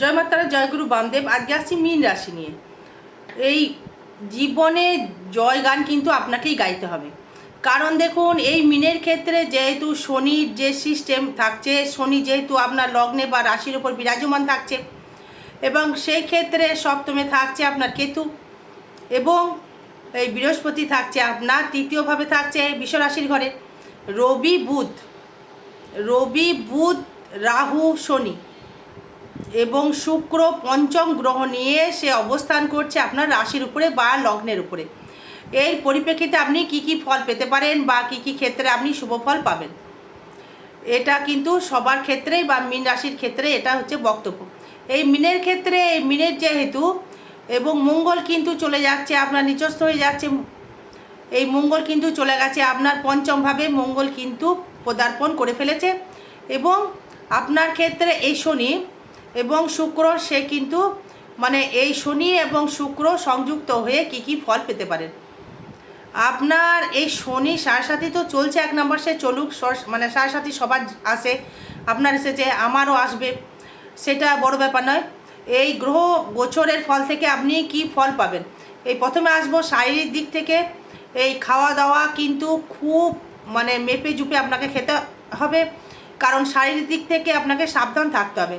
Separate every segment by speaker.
Speaker 1: জয় মাতারা জয়গুরু বামদেব আজকে আসছি মীন রাশি নিয়ে। এই জীবনে জয় গান কিন্তু আপনাকেই গাইতে হবে। কারণ দেখুন, এই মিনের ক্ষেত্রে যেহেতু শনির যে সিস্টেম থাকছে, শনি যেহেতু আপনার লগ্নে বা রাশির ওপর বিরাজমান থাকছে, এবং সেই ক্ষেত্রে সপ্তমে থাকছে আপনার কেতু, এবং এই বৃহস্পতি থাকছে আপনার তৃতীয়ভাবে থাকছে বিশ্বরাশির ঘরে। রবি, বুধ রবি, বুধ, রাহু, শনি। এবং শুক্র পঞ্চম গ্রহ নিয়ে সে অবস্থান করছে আপনার রাশির উপরে বা লগ্নের উপরে। এই পরিপ্রেক্ষিতে আপনি কি কি ফল পেতে পারেন বা কি কি ক্ষেত্রে আপনি শুভ ফল পাবেন। এটা কিন্তু সবার ক্ষেত্রেই বা মীন রাশির ক্ষেত্রে এটা হচ্ছে বক্তব্য। এই মিনের ক্ষেত্রে, এই মিনের যেহেতু এবং মঙ্গল কিন্তু চলে যাচ্ছে, আপনার নিচস্থ হয়ে যাচ্ছে। এই মঙ্গল কিন্তু চলে গেছে, আপনার পঞ্চমভাবে মঙ্গল কিন্তু পদার্পণ করে ফেলেছে এবং আপনার ক্ষেত্রে এই শনি এবং শুক্র, সে কিন্তু মানে এই শনি এবং শুক্র সংযুক্ত হয়ে কি কি ফল পেতে পারেন আপনার এই শনি সারসাথী তো চলছে, এক নম্বর সে চলুক মানে সারসাথী সবার আসে। আপনার এসেছে আমারও আসবে, সেটা বড় ব্যাপার নয়। এই গ্রহ গোচরের ফল থেকে আপনি কি ফল পাবেন? এই প্রথমে আসব শারীরিক দিক থেকে। এই খাওয়া দাওয়া কিন্তু খুব মানে মেপে জুপে আপনাকে খেতে হবে। কারণ শারীরিক দিক থেকে আপনাকে সাবধান থাকতে হবে।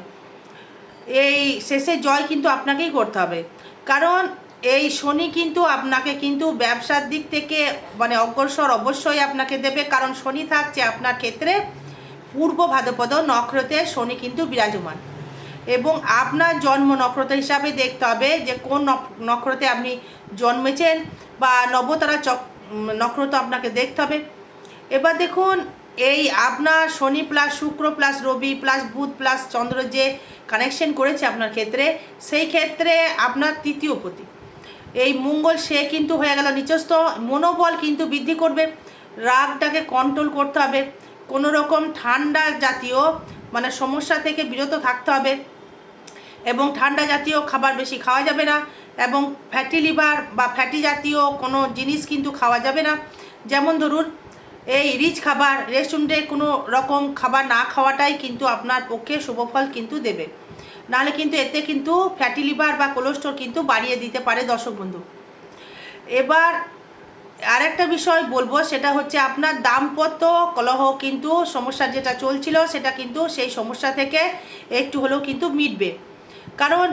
Speaker 1: এই শেষে জয় কিন্তু আপনাকেই করতে হবে। কারণ এই শনি কিন্তু আপনাকে কিন্তু ব্যবসার দিক থেকে মানে অগ্রসর অবশ্যই আপনাকে দেবে। কারণ শনি থাকছে আপনার ক্ষেত্রে পূর্ব ভাদ্রপদ নক্ষত্রে শনি কিন্তু বিরাজমান। এবং আপনার জন্ম নক্ষত্র হিসাবে দেখতে হবে যে কোন নক- নক্ষত্রে আপনি জন্মেছেন বা নবতারা চক নক্ষত্র আপনাকে দেখতে হবে। এবার দেখুন, এই আপনার শনি প্লাস শুক্র প্লাস রবি প্লাস বুধ প্লাস চন্দ্র যে কানেকশন করেছে আপনার ক্ষেত্রে, সেই ক্ষেত্রে আপনার তৃতীয় পতি এই মঙ্গল, সে কিন্তু হয়ে গেল নিচস্থ, মনোবল কিন্তু বৃদ্ধি করবে, রাগটাকে কন্ট্রোল করতে হবে, কোনো রকম ঠান্ডা জাতীয় মানে সমস্যা থেকে বিরত থাকতে হবে এবং ঠান্ডা জাতীয় খাবার বেশি খাওয়া যাবে না এবং ফ্যাটি লিভার বা ফ্যাটি জাতীয় কোনো জিনিস কিন্তু খাওয়া যাবে না। যেমন ধরুন এই রিচ খাবার রেস্টুরেন্টে কোনো রকম খাবার না খাওয়াটাই কিন্তু আপনার পক্ষে শুভফল কিন্তু দেবে। নাহলে কিন্তু এতে কিন্তু ফ্যাটি লিভার বা কোলেস্ট্রল কিন্তু বাড়িয়ে দিতে পারে দর্শক বন্ধু। এবার আরেকটা বিষয় বলব, সেটা হচ্ছে আপনার দাম্পত্য কলহ কিন্তু সমস্যা যেটা চলছিল, সেটা কিন্তু সেই সমস্যা থেকে একটু হলেও কিন্তু মিটবে। কারণ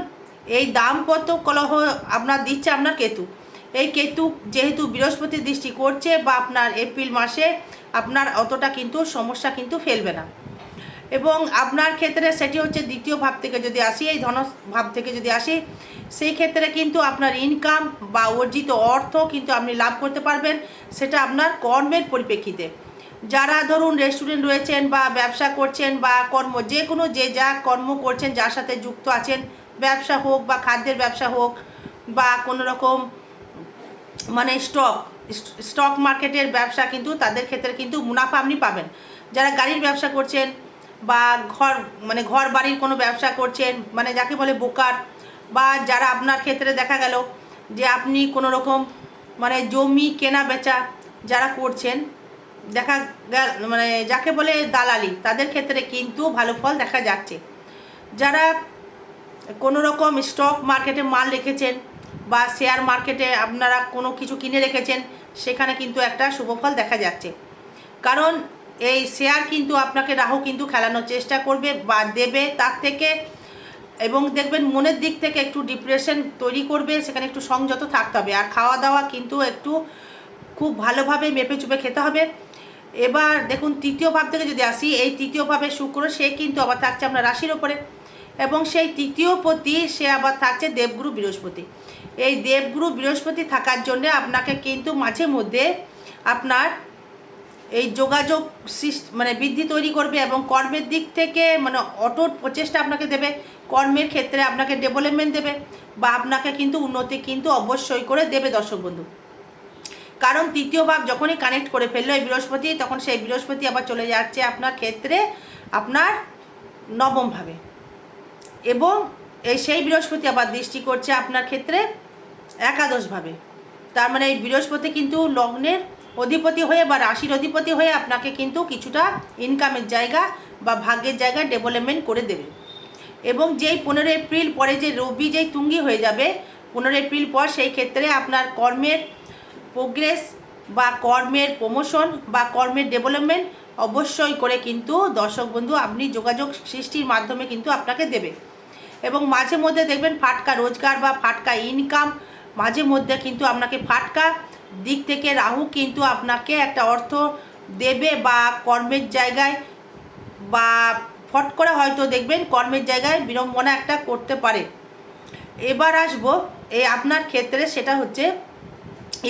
Speaker 1: এই দাম্পত্য কলহ আপনার দিচ্ছে আপনার কেতু। এই কেতু যেহেতু বৃহস্পতির দৃষ্টি করছে বা আপনার এপ্রিল মাসে, আপনার অতটা কিন্তু সমস্যা কিন্তু ফেলবে না। এবং আপনার ক্ষেত্রে সেটি হচ্ছে দ্বিতীয় ভাব থেকে যদি আসি, এই ধন ভাব থেকে যদি আসি, সেই ক্ষেত্রে কিন্তু আপনার ইনকাম বা অর্জিত অর্থ কিন্তু আপনি লাভ করতে পারবেন, সেটা আপনার কর্মের পরিপ্রেক্ষিতে। যারা ধরুন রেস্টুরেন্ট রয়েছেন বা ব্যবসা করছেন বা কর্ম, যে কোনো যে যা কর্ম করছেন, যার সাথে যুক্ত আছেন, ব্যবসা হোক বা খাদ্যের ব্যবসা হোক বা কোনো রকম মানে স্টক স্টক মার্কেটের ব্যবসা কিন্তু তাদের ক্ষেত্রে কিন্তু মুনাফা আপনি পাবেন। যারা গাড়ির ব্যবসা করছেন বা ঘর মানে ঘর বাড়ির কোনো ব্যবসা করছেন মানে যাকে বলে বোকার, বা যারা আপনার ক্ষেত্রে দেখা গেল যে আপনি কোনো রকম মানে জমি কেনা বেচা যারা করছেন, দেখা মানে যাকে বলে দালালি, তাদের ক্ষেত্রে কিন্তু ভালো ফল দেখা যাচ্ছে। যারা কোনো রকম স্টক মার্কেটে মাল রেখেছেন বা শেয়ার মার্কেটে আপনারা কোনো কিছু কিনে রেখেছেন, সেখানে কিন্তু একটা শুভফল দেখা যাচ্ছে। কারণ এই শেয়ার কিন্তু আপনাকে রাহু কিন্তু খেলানোর চেষ্টা করবে বা দেবে তার থেকে এবং দেখবেন মনের দিক থেকে একটু ডিপ্রেশন তৈরি করবে, সেখানে একটু সংযত থাকতে হবে। আর খাওয়া দাওয়া কিন্তু একটু খুব ভালোভাবে মেপে চুপে খেতে হবে। এবার দেখুন, তৃতীয় ভাব থেকে যদি আসি, এই তৃতীয় ভাবে শুক্র, সে কিন্তু আবার থাকছে আপনার রাশির ওপরে এবং সেই তৃতীয় পতি, সে আবার থাকছে দেবগুরু বৃহস্পতি। এই দেবগুরু বৃহস্পতি থাকার জন্য আপনাকে কিন্তু মাঝে মধ্যে আপনার এই যোগাযোগ মানে বৃদ্ধি তৈরি করবে এবং কর্মের দিক থেকে মানে অটুট প্রচেষ্টা আপনাকে দেবে। কর্মের ক্ষেত্রে আপনাকে ডেভেলপমেন্ট দেবে বা আপনাকে কিন্তু উন্নতি কিন্তু অবশ্যই করে দেবে দর্শক বন্ধু। কারণ তৃতীয় ভাব যখনই কানেক্ট করে ফেলল এই বৃহস্পতি, তখন সেই বৃহস্পতি আবার চলে যাচ্ছে আপনার ক্ষেত্রে আপনার নবমভাবে এবং এই সেই বৃহস্পতি আবার দৃষ্টি করছে আপনার ক্ষেত্রে একাদশভাবে। তার মানে এই বৃহস্পতি কিন্তু লগ্নের অধিপতি হয়ে বা রাশির অধিপতি হয়ে আপনাকে কিন্তু কিছুটা ইনকামের জায়গা বা ভাগ্যের জায়গা ডেভেলপমেন্ট করে দেবে। এবং যেই পনেরো এপ্রিল পরে যে রবি যেই তুঙ্গি হয়ে যাবে পনেরো এপ্রিল পর সেই ক্ষেত্রে আপনার কর্মের প্রোগ্রেস বা কর্মের প্রমোশন বা কর্মের ডেভেলপমেন্ট অবশ্যই করে কিন্তু দর্শক বন্ধু আপনি যোগাযোগ সৃষ্টির মাধ্যমে কিন্তু আপনাকে দেবে। এবং মাঝে মধ্যে দেখবেন ফাটকা রোজগার বা ফাটকা ইনকাম মাঝে মধ্যে কিন্তু আপনাকে ফাটকা দিক থেকে রাহু কিন্তু আপনাকে একটা অর্থ দেবে বা কর্মের জায়গায় বা ফট করে হয়তো দেখবেন কর্মের জায়গায় বিড়ম্বনা একটা করতে পারে। এবার আসব এই আপনার ক্ষেত্রে সেটা হচ্ছে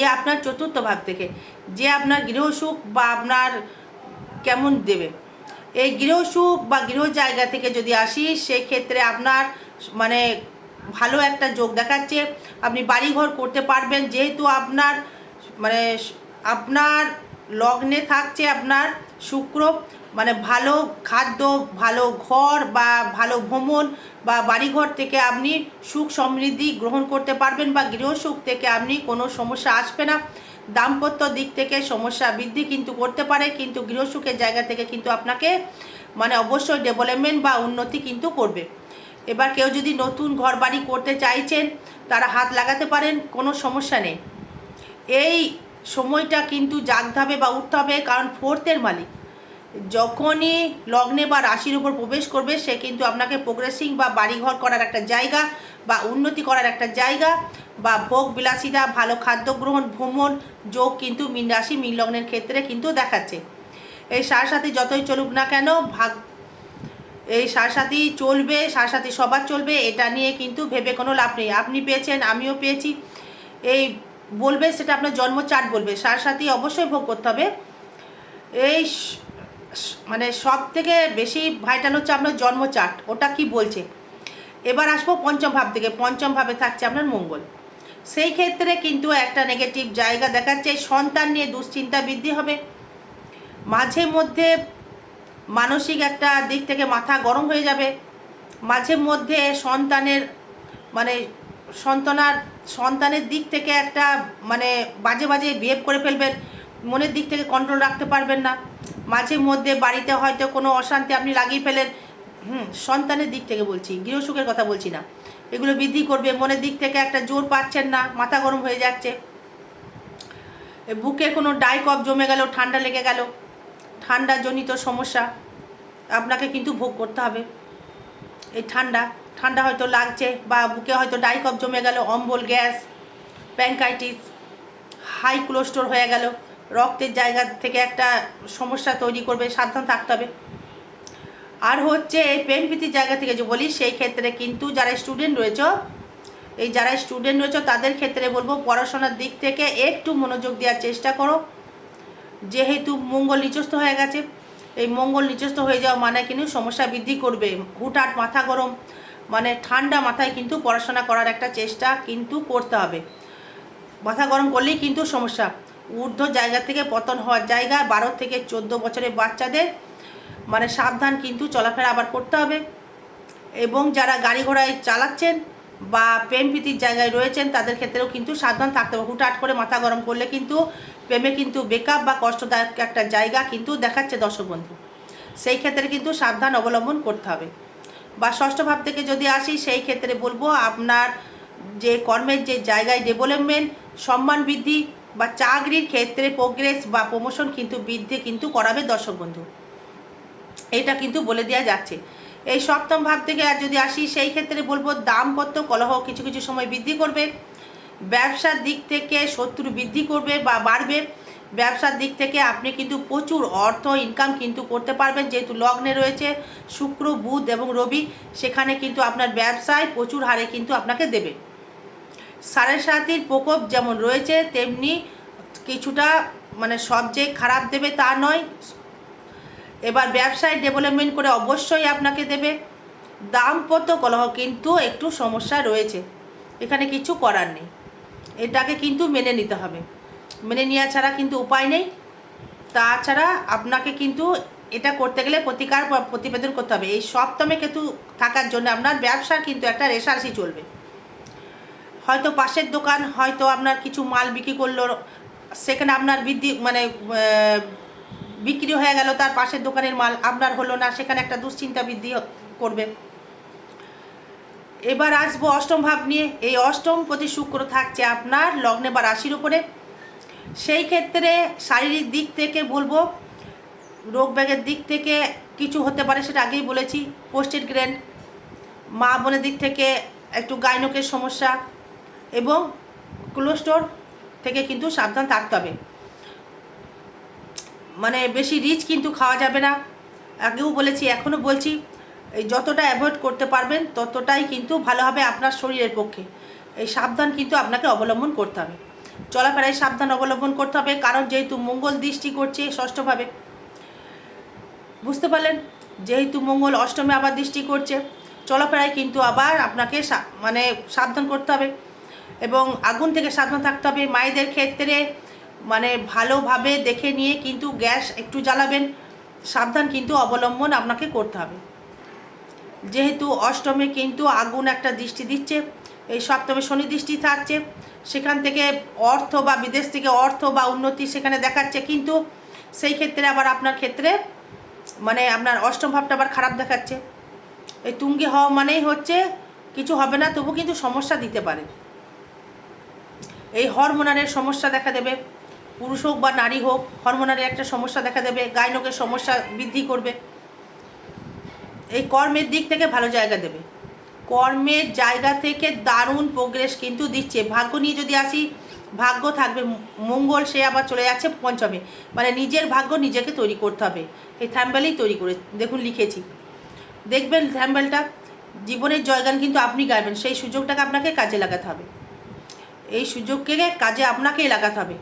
Speaker 1: এ আপনার চতুর্থ ভাব থেকে, যে আপনার গৃহসুখ বা আপনার কেমন দেবে। এই গৃহসুখ বা গৃহ জায়গা থেকে যদি আসি, সেক্ষেত্রে আপনার মানে ভালো একটা যোগ দেখাচ্ছে, আপনি বাড়িঘর করতে পারবেন। যেহেতু আপনার মানে আপনার লগ্নে থাকছে আপনার শুক্র মানে ভালো খাদ্য, ভালো ঘর বা ভালো ভ্রমণ বা বাড়িঘর থেকে আপনি সুখ সমৃদ্ধি গ্রহণ করতে পারবেন বা গৃহসুখ থেকে আপনি কোনো সমস্যা আসবে না। দাম্পত্য দিক থেকে সমস্যা বৃদ্ধি কিন্তু করতে পারে, কিন্তু গৃহসুখের জায়গা থেকে কিন্তু আপনাকে মানে অবশ্যই ডেভেলপমেন্ট বা উন্নতি কিন্তু করবে। এবার কেউ যদি নতুন ঘর বাড়ি করতে চাইছেন, তারা হাত লাগাতে পারেন, কোনো সমস্যা নেই। এই সময়টা কিন্তু জাগতে হবে বা উঠতে হবে, কারণ ফোর্থের মালিক। যখনই লগ্নে বা রাশির উপর প্রবেশ করবে, সে কিন্তু আপনাকে প্রোগ্রেসিং বা বাড়িঘর করার একটা জায়গা বা উন্নতি করার একটা জায়গা বা ভোগ বিলাসিতা, ভালো খাদ্য গ্রহণ, ভ্রমণ, যোগ কিন্তু মীন রাশি, মীন লগ্নের ক্ষেত্রে কিন্তু দেখাচ্ছে। এই সার সাথে যতই চলুক না কেন ভাগ এই সাথী চলবে সাথী সবার চলবে, এটা নিয়ে কিন্তু ভেবে কোনো লাভ নেই। আপনি পেয়েছেন, আমিও পেয়েছি। এই বলবে সেটা আপনার জন্ম চার্ট বলবে। সাথী অবশ্যই ভোগ করতে হবে। এই মানে সব থেকে বেশি ভাইটাল হচ্ছে আপনার জন্ম চার্ট। ওটা কি বলছে? এবার আসব পঞ্চম ভাব থেকে। পঞ্চম ভাবে থাকছে আপনার মঙ্গল। সেই ক্ষেত্রে কিন্তু একটা নেগেটিভ জায়গা দেখাচ্ছে। সন্তান নিয়ে দুশ্চিন্তা বৃদ্ধি হবে। মাঝে মধ্যে মানসিক একটা দিক থেকে মাথা গরম হয়ে যাবে। মাঝে মধ্যে সন্তানের মানে সন্তানার, সন্তানের দিক থেকে একটা মানে বাজে বাজে বিহেভ করে ফেলবেন। মনের দিক থেকে কন্ট্রোল রাখতে পারবেন না। মাঝে মধ্যে বাড়িতে হয়তো কোনো অশান্তি আপনি লাগিয়ে ফেলেন। হুম, সন্তানের দিক থেকে বলছি, গৃহসুখের কথা বলছি না। এগুলো বৃদ্ধি করবে, মনের দিক থেকে একটা জোর পাচ্ছেন না, মাথা গরম হয়ে যাচ্ছে। বুকে কোনো ডাই কফ জমে গেল, ঠান্ডা লেগে গেল। ঠান্ডা জনিত সমস্যা, আপনাকে কিন্তু ভোগ করতে হবে। এই ঠান্ডা ঠান্ডা হয়তো লাগছে বা বুকে হয়তো ডাই কফ জমে গেল, অম্বল, গ্যাস প্যাঙ্কাইটিস হাই কোলেস্টোর হয়ে গেল, রক্তের জায়গা থেকে একটা সমস্যা তৈরি করবে, সাবধান থাকতে হবে। আর হচ্ছে এই প্রেম প্রীতির জায়গা থেকে যে বলি, সেই ক্ষেত্রে কিন্তু যারা স্টুডেন্ট রয়েছে, এই যারা স্টুডেন্ট রয়েছে, তাদের ক্ষেত্রে বলব পড়াশোনার দিক থেকে একটু মনোযোগ দেওয়ার চেষ্টা করো। যেহেতু মঙ্গল নিচস্থ হয়ে গেছে, এই মঙ্গল নিচস্থ হয়ে যাওয়া মানে কিন্তু সমস্যা বৃদ্ধি করবে। হুটহাট মাথা গরম মানে ঠান্ডা মাথায় কিন্তু পড়াশোনা করার একটা চেষ্টা কিন্তু করতে হবে। মাথা গরম করলেই কিন্তু সমস্যা। ঊর্ধ্ব জায়গা থেকে পতন হওয়ার জায়গা, বারো থেকে চোদ্দ বছরের বাচ্চাদের মানে সাবধান কিন্তু চলাফেরা আবার করতে হবে। এবং যারা গাড়ি ঘোড়ায় চালাচ্ছেন বা প্রেম প্রীতির জায়গায় রয়েছেন, তাদের ক্ষেত্রেও কিন্তু সাবধান থাকতে হবে। হুটহাট করে মাথা গরম করলে কিন্তু প্রেমে কিন্তু বেকআপ বা কষ্টদায়ক একটা জায়গা কিন্তু দেখাচ্ছে দর্শক বন্ধু। সেই ক্ষেত্রে কিন্তু সাবধান অবলম্বন করতে হবে। বা ষষ্ঠ ভাব থেকে যদি আসি, সেই ক্ষেত্রে বলব আপনার যে কর্মের যে জায়গায় ডেভেলপমেন্ট সম্মান বৃদ্ধি বা চাকরির ক্ষেত্রে প্রোগ্রেস বা প্রমোশন কিন্তু বৃদ্ধি কিন্তু করাবে দর্শক বন্ধু। এটা কিন্তু বলে দেওয়া যাচ্ছে। এই সপ্তম ভাব থেকে আর যদি আসি, সেই ক্ষেত্রে বলব দাম্পত্য কলহ কিছু কিছু সময় বৃদ্ধি করবে। ব্যবসার দিক থেকে শত্রু বৃদ্ধি করবে বা বাড়বে। ব্যবসার দিক থেকে আপনি কিন্তু প্রচুর অর্থ ইনকাম কিন্তু করতে পারবেন। যেহেতু লগ্নে রয়েছে, শুক্র, বুধ এবং রবি, সেখানে কিন্তু আপনার ব্যবসায় প্রচুর হারে কিন্তু আপনাকে দেবে। সাড়ে সাতির প্রকোপ যেমন রয়েছে, তেমনি কিছুটা মানে সব যে খারাপ দেবে তা নয় এবার ব্যবসায় ডেভেলপমেন্ট করে অবশ্যই আপনাকে দেবে। দাম্পত্য কলহ কিন্তু একটু সমস্যা রয়েছে। এখানে কিছু করার নেই। এটাকে কিন্তু মেনে নিতে হবে। মেনে নেওয়া ছাড়া কিন্তু উপায় নেই। তাছাড়া আপনাকে কিন্তু এটা করতে গেলে প্রতিকার প্রতিবেদন করতে হবে। এই সপ্তমে কিন্তু থাকার জন্য আপনার ব্যবসার কিন্তু একটা রেশারেশি চলবে। হয়তো পাশের দোকান, হয়তো আপনার কিছু মাল বিক্রি করল, সেখানে আপনার বৃদ্ধি মানে বিক্রি হয়ে গেল, তার পাশের দোকানের মাল আপনার হলো না, সেখানে একটা দুশ্চিন্তা বৃদ্ধি করবে। এবার আসব অষ্টম ভাব নিয়ে। এই অষ্টম প্রতি শুক্র থাকছে আপনার লগ্নে বা রাশির উপরে। সেই ক্ষেত্রে শারীরিক দিক থেকে বলব, রোগ ব্যাগের দিক থেকে কিছু হতে পারে সেটা আগেই বলেছি পোস্টেড গ্রেন, মা বোনের দিক থেকে একটু গাইনকের সমস্যা এবং কোলেস্টোর থেকে কিন্তু সাবধান থাকতে হবে। মানে বেশি রিচ কিন্তু খাওয়া যাবে না। আগেও বলেছি, এখনও বলছি, এই যতটা অ্যাভয়েড করতে পারবেন, ততটাই কিন্তু ভালো হবে আপনার শরীরের পক্ষে। এই সাবধান কিন্তু আপনাকে অবলম্বন করতে হবে। চলাফেরায় সাবধান অবলম্বন করতে হবে, কারণ যেহেতু মঙ্গল দৃষ্টি করছে ষষ্ঠভাবে। বুঝতে পারলেন? যেহেতু মঙ্গল অষ্টমে আবার দৃষ্টি করছে, চলাফেরায় কিন্তু আবার আপনাকে মানে সাবধান করতে হবে। এবং আগুন থেকে সাবধান থাকতে হবে। মায়েদের ক্ষেত্রে মানে ভালোভাবে দেখে নিয়ে কিন্তু গ্যাস একটু জ্বালাবেন, সাবধান কিন্তু অবলম্বন আপনাকে করতে হবে। যেহেতু অষ্টমে কিন্তু আগুন একটা দৃষ্টি দিচ্ছে, এই সপ্তমে শনি দৃষ্টি থাকছে, সেখান থেকে অর্থ বা বিদেশ থেকে অর্থ বা উন্নতি সেখানে দেখাচ্ছে, কিন্তু সেই ক্ষেত্রে আবার আপনার ক্ষেত্রে মানে আপনার অষ্টম ভাবটা আবার খারাপ দেখাচ্ছে। এই তুঙ্গি হওয়া মানেই হচ্ছে কিছু হবে না, তবু কিন্তু সমস্যা দিতে পারে। এই হরমোনারের সমস্যা দেখা দেবে। পুরুষ হোক বা নারী হোক হরমোনারের একটা সমস্যা দেখা দেবে, গাইনকের সমস্যা বৃদ্ধি করবে। এই কর্মের দিক থেকে ভালো জায়গা দেবে। কর্মের জায়গা থেকে দারুণ প্রোগ্রেস কিন্তু দিচ্ছে। ভাগ্য নিয়ে যদি আসি, ভাগ্য থাকবে মঙ্গল, সে আবার চলে যাচ্ছে পঞ্চমে। মানে নিজের ভাগ্য নিজেকে তৈরি করতে হবে। এই থ্যাম্বেলেই তৈরি করে, দেখুন লিখেছি। দেখবেন থ্যাম্বেলটা জীবনের জয়গান কিন্তু আপনি গাইবেন। সেই সুযোগটাকে আপনাকে কাজে লাগাতে হবে। এই সুযোগকে কাজে আপনাকেই লাগাতে হবে।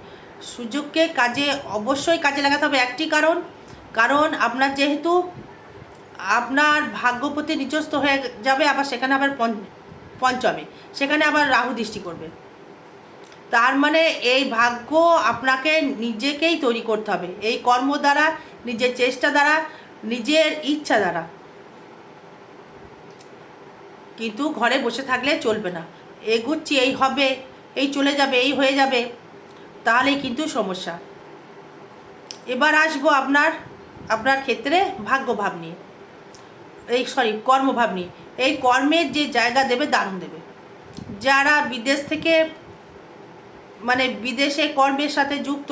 Speaker 1: সুযোগকে কাজে, অবশ্যই কাজে লাগাতে হবে একটি কারণ। কারণ আপনার যেহেতু আপনার ভাগ্যপতি নিচস্ত হয়ে যাবে, আবার সেখানে আবার পঞ্চ- পঞ্চমে। সেখানে আবার রাহু দৃষ্টি করবে। তার মানে এই ভাগ্য আপনাকে নিজেকেই তৈরি করতে হবে। এই কর্ম দ্বারা, নিজের চেষ্টা দ্বারা, নিজের ইচ্ছা দ্বারা। কিন্তু ঘরে বসে থাকলে চলবে না। এগুচ্ছি, এই হবে, এই চলে যাবে, এই হয়ে যাবে। তাহলেই কিন্তু সমস্যা। এবার আসব আপনার আপনার ক্ষেত্রে ভাগ্যভাব নিয়ে। এই সরি কর্মভাব নিয়ে। এই কর্মের যে জায়গা দেবে, দারুণ দেবে। যারা বিদেশ থেকে মানে বিদেশে কর্মের সাথে যুক্ত,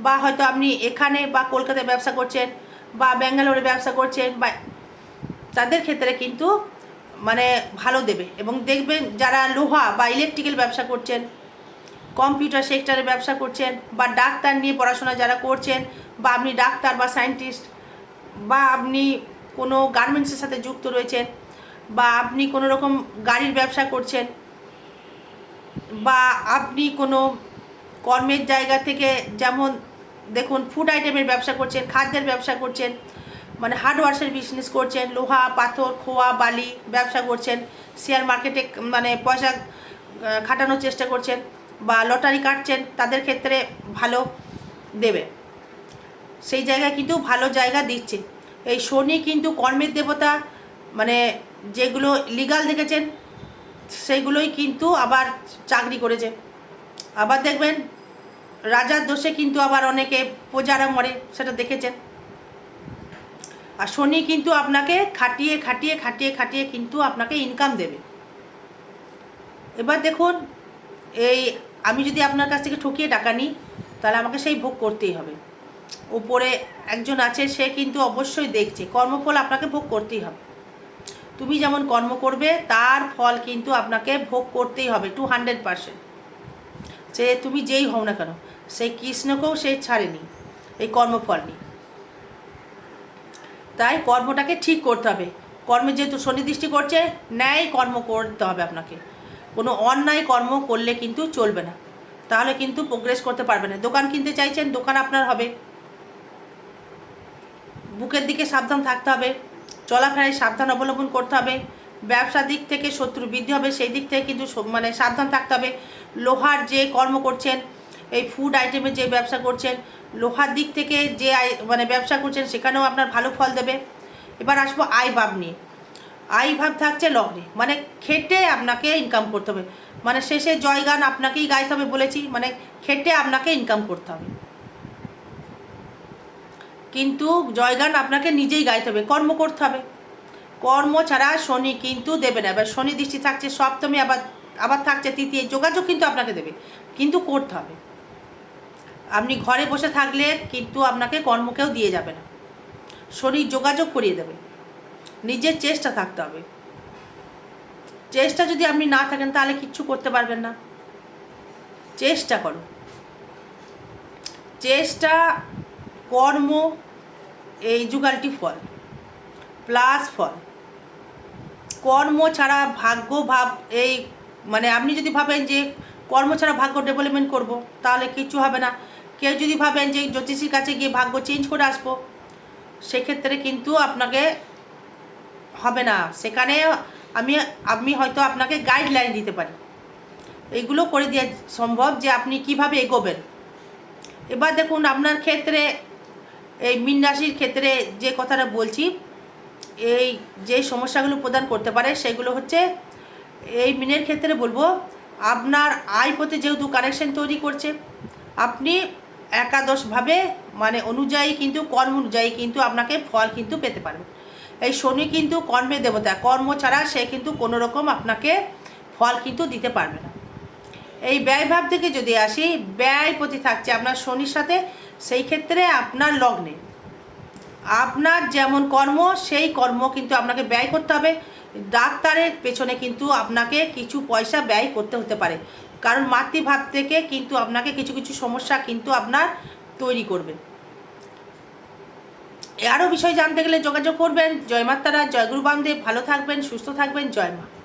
Speaker 1: বা হয়তো আপনি এখানে বা কলকাতায় ব্যবসা করছেন, বা ব্যাঙ্গালোরে ব্যবসা করছেন, বা তাদের ক্ষেত্রে কিন্তু মানে ভালো দেবে। এবং দেখবেন যারা লোহা বা ইলেকট্রিক্যাল ব্যবসা করছেন কম্পিউটার সেক্টরে ব্যবসা করছেন বা ডাক্তার নিয়ে পড়াশোনা যারা করছেন বা আপনি ডাক্তার বা সায়েন্টিস্ট বা আপনি কোনো গার্মেন্টসের সাথে যুক্ত রয়েছেন বা আপনি কোনো রকম গাড়ির ব্যবসা করছেন বা আপনি কোনো কর্মের জায়গা থেকে যেমন দেখুন ফুড আইটেমের ব্যবসা করছেন, খাদ্যের ব্যবসা করছেন মানে হার্ডওয়ার্সের বিজনেস করছেন, লোহা, পাথর, খোয়া, বালি ব্যবসা করছেন শেয়ার মার্কেটে মানে পয়সা খাটানোর চেষ্টা করছেন। বা লটারি কাটছেন, তাদের ক্ষেত্রে ভালো দেবে। সেই জায়গায় কিন্তু ভালো জায়গা দিচ্ছে। এই শনি কিন্তু কর্মের দেবতা মানে যেগুলো লিগাল দেখেছেন, সেগুলোই কিন্তু আবার চাকরি করেছে। আবার দেখবেন, রাজার দোষে কিন্তু আবার অনেকে প্রজারা মরে, সেটা দেখেছেন। আর শনি কিন্তু আপনাকে খাটিয়ে খাটিয়ে খাটিয়ে খাটিয়ে কিন্তু আপনাকে ইনকাম দেবে। এবার দেখুন, এই আমি যদি আপনার কাছ থেকে ঠকিয়ে টাকা নিই, তাহলে আমাকে সেই ভোগ করতেই হবে। উপরে একজন আছে, সে কিন্তু অবশ্যই দেখছে, কর্মফল আপনাকে ভোগ করতেই হবে। তুমি যেমন কর্ম করবে, তার ফল কিন্তু আপনাকে ভোগ করতেই হবে টু হান্ড্রেড পারসেন্ট। সে তুমি যেই হও না কেন সেই কৃষ্ণকেও সে ছাড়েনি, এই কর্মফল নিয়ে। তাই কর্মটাকে ঠিক করতে হবে। কর্মে যেহেতু শনি দৃষ্টি করছে, ন্যায় কর্ম করতে হবে আপনাকে। কোনো অন্যায় কর্ম করলে কিন্তু চলবে না। তাহলে কিন্তু প্রোগ্রেস করতে পারবে না। দোকান কিনতে চাইছেন, দোকান আপনার হবে। বুকের দিকে সাবধান থাকতে হবে। চলাফেরায় সাবধান অবলম্বন করতে হবে। ব্যবসা দিক থেকে শত্রু বৃদ্ধি হবে, সেই দিক থেকে কিন্তু মানে সাবধান থাকতে হবে। লোহার যে কর্ম করছেন, এই ফুড আইটেমের যে ব্যবসা করছেন, লোহার দিক থেকে যে মানে ব্যবসা করছেন, সেখানেও আপনার ভালো ফল দেবে। এবার আসব আয় ভাব নিয়ে। আয় ভাব থাকছে লগ্নে। মানে খেটে আপনাকে ইনকাম করতে হবে। মানে শেষে জয়গান আপনাকেই গাইতে হবে বলেছি। মানে খেটে আপনাকে ইনকাম করতে হবে। কিন্তু জয়গান আপনাকে নিজেই গাইতে হবে। কর্ম করতে হবে। কর্ম ছাড়া শনি কিন্তু দেবে না। এবার শনি দৃষ্টি থাকছে সপ্তমী, আবার আবার থাকছে তৃতীয়। যোগাযোগ কিন্তু আপনাকে দেবে। কিন্তু করতে হবে। আপনি ঘরে বসে থাকলে কিন্তু আপনাকে কর্মকেও দিয়ে যাবে না। শনি যোগাযোগ করিয়ে দেবে। নিজের চেষ্টা থাকতে হবে। চেষ্টা যদি আপনি না থাকেন, তাহলে কিচ্ছু করতে পারবেন না। চেষ্টা করো। চেষ্টা, কর্ম, এই যুগালটি ফল, প্লাস ফল। কর্ম ছাড়া ভাগ্য ভাব, এই মানে আপনি যদি ভাবেন যে কর্ম ছাড়া ভাগ্য ডেভেলপমেন্ট করব, তাহলে কিচ্ছু হবে না। কেউ যদি ভাবেন যে জ্যোতিষীর কাছে গিয়ে ভাগ্য চেঞ্জ করে আসব, সেক্ষেত্রে কিন্তু আপনাকে হবে না। সেখানে আমি আমি হয়তো আপনাকে গাইডলাইন দিতে পারি। এইগুলো করে দেওয়া সম্ভব যে আপনি কীভাবে এগোবেন। এবার দেখুন, আপনার ক্ষেত্রে, এই মীন রাশির ক্ষেত্রে যে কথাটা বলছি, এই যে সমস্যাগুলো প্রদান করতে পারে, সেগুলো হচ্ছে, এই মিনের ক্ষেত্রে বলব, আপনার আয় প্রতি যেহেতু কানেকশন তৈরি করছে, আপনি একাদশভাবে মানে অনুযায়ী কিন্তু, কর্ম অনুযায়ী কিন্তু আপনাকে ফল কিন্তু পেতে পারবেন। এই শনি কিন্তু কর্মের দেবতা, কর্ম ছাড়া সে কিন্তু কোনো রকম আপনাকে ফল কিন্তু দিতে পারবে না। এই ব্যয়ভাব থেকে যদি আসি, ব্যয় প্রতি থাকছে আপনার শনির সাথে, সেই ক্ষেত্রে আপনার লগ্নে, আপনার যেমন কর্ম, সেই কর্ম কিন্তু আপনাকে ব্যয় করতে হবে। ডাক্তারের পেছনে কিন্তু আপনাকে কিছু পয়সা ব্যয় করতে হতে পারে। কারণ মাতৃভাব থেকে কিন্তু আপনাকে কিছু কিছু সমস্যা কিন্তু আপনার তৈরি করবে। আরও বিষয় জানতে গেলে যোগাযোগ করবেন। জয় মাতারা, জয় ভালো থাকবেন, সুস্থ থাকবেন। জয় মা।